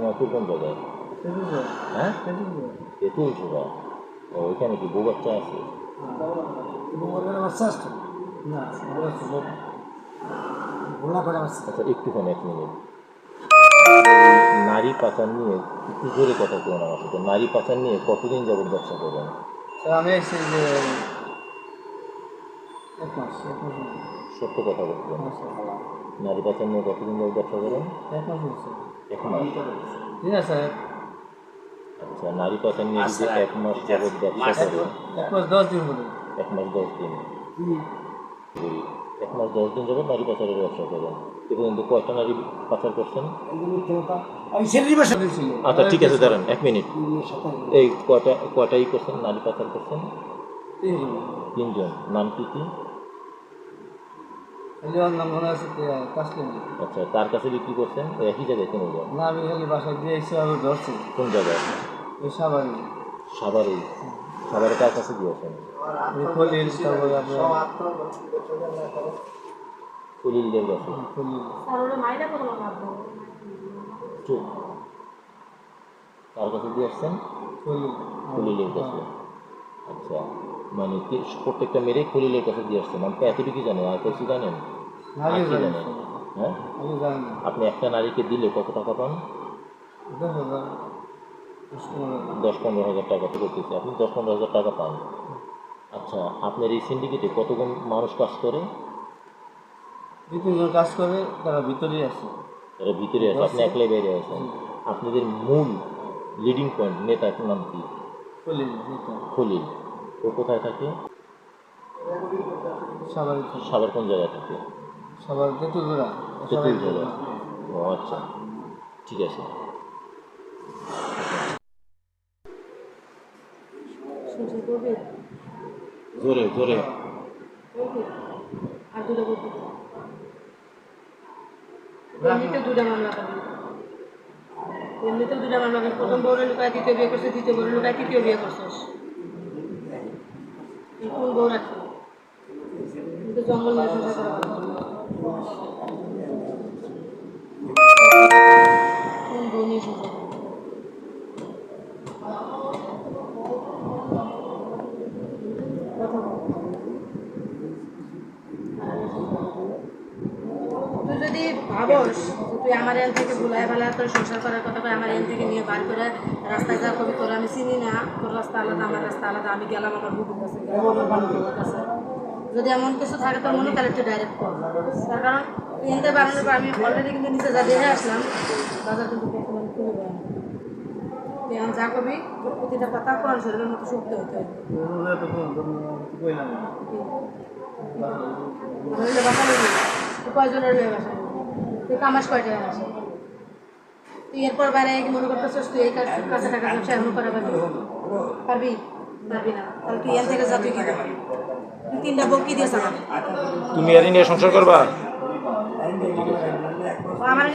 কোথায় কোন জায়গায় হ্যাঁ তেঁতুল ছোড়া ও ওইখানে কি বউ বাচ্চা আছে? আচ্ছা একটুখানি এক মিনিট। এই নারী পাচার নিয়ে একটু জোরে কথা বলুন আমার সাথে। নারী পাচার নিয়ে কতদিন যাবত ব্যবসা করবেন? আমি এসেছি যে এক মাস এক মাস হলো। সত্য কথা বলবেন। নারী পাচার নিয়ে কতদিন যাবত ব্যবসা করেন? এক মাস হয়েছে এক মাস ঠিক আছে আচ্ছা নারী পাচার নিয়ে যদি এক মাস যাবত ব্যবসা করেন এক মাস দশ দিন এক মাস দশ দিন। এক মাস দশ দিন যাবত নারী পাচারের ব্যবসা করেন। এ পর্যন্ত কয়টা নারী পাচার করছেন? আচ্ছা ঠিক আছে দাঁড়ান এক মিনিট। এই কয়টা কয়টাই করছেন? নারী পাচার করছেন? তিনজন। তিনজন। নাম কি কি? খালি নাম মনে আছে? কাসলিম আচ্ছা তার কাছে বিক্রি করছেন? ওই একই জায়গায়? তিনজন না আমি খালি বাসায় দিয়ে এসে আমি ধরছি। কোন জায়গায়? ওই সাবারি সাভারে। সাভারে কার কাছে দিয়েছেন খলিল তারপরে আপনার কলিলদের কাছে খলিল। চুপ। কার কাছে দিয়ে আসছেন খলিল। খলিলের কাছে। আচ্ছা। মানে প্রত্যেকটা মেরে খলিলের কাছে দিয়ে আসছেন আপনি এতটুকু জানেন আর কিছু জানেন? জানেন? হ্যাঁ? আপনি একটা নারীকে দিলে কত টাকা পান? দশ পনেরো হাজার। টাকা তো করতেছে আপনি দশ পনেরো হাজার টাকা পান। আচ্ছা আপনার এই সিন্ডিকেটে কতজন মানুষ কাজ করে? তিনজন কাজ করে তারা ভিতরেই আছে। তারা ভিতরে আছে আপনি একলাই বাইরে আছেন। আপনাদের মূল লিডিং পয়েন্ট নেতার নাম কি? খলিল খলিল। ও কোথায় থাকে? সাবারি কোন জায়গায় থাকে? সবার তেতুলপুরা তেঁতুল জায়গা ও আচ্ছা। ঠিক আছে। শুনছি জোরে জোরে। এমনিতে দুটা মামলা এমনিতে দুটা মামলা প্রথম বউরে লুকায় দ্বিতীয় বিয়ে করছে দ্বিতীয় বউরে লুকায় তৃতীয় বিয়ে করছিস। কোন বউ রাখবি কিন্তু জঙ্গল নিয়ে কোন বল। তুই যদি ভাবস তুই আমার এল থেকে ভুলাই ভালাই তোর সংসার করার কথা কই আমার এল থেকে নিয়ে বার করে রাস্তায় যা কবি তোর আমি চিনি না তোর রাস্তা আলাদা আমার রাস্তা আলাদা আমি গেলাম আমার বুকুর কাছে আমার বান্ধবের কাছে। যদি এমন কিছু থাকে তোর মনে তাহলে একটু ডাইরেক্ট কর। তার কারণ এনতে বানানোর পর আমি অলরেডি কিন্তু নিচে যা দেখে আসলাম বাজার কিন্তু বর্তমানে খুবই এখন যা কবি প্রতিটা কথা কোরআন শরীরের মতো শক্তি হতে হবে। কয়জনের বাসা তুই কামাস করে যাবে মাসে তুই এরপর বাইরে কি মনে করতেছিস তুই এই কাজ কাছে টাকা ব্যবসা এমন করে পারবি পারবি? পারবি না। তাহলে তুই এর থেকে যা তুই কি? তুই তিনটা বকি দিয়েছ আমার তুমি আর নিয়ে সংসার করবা? আমার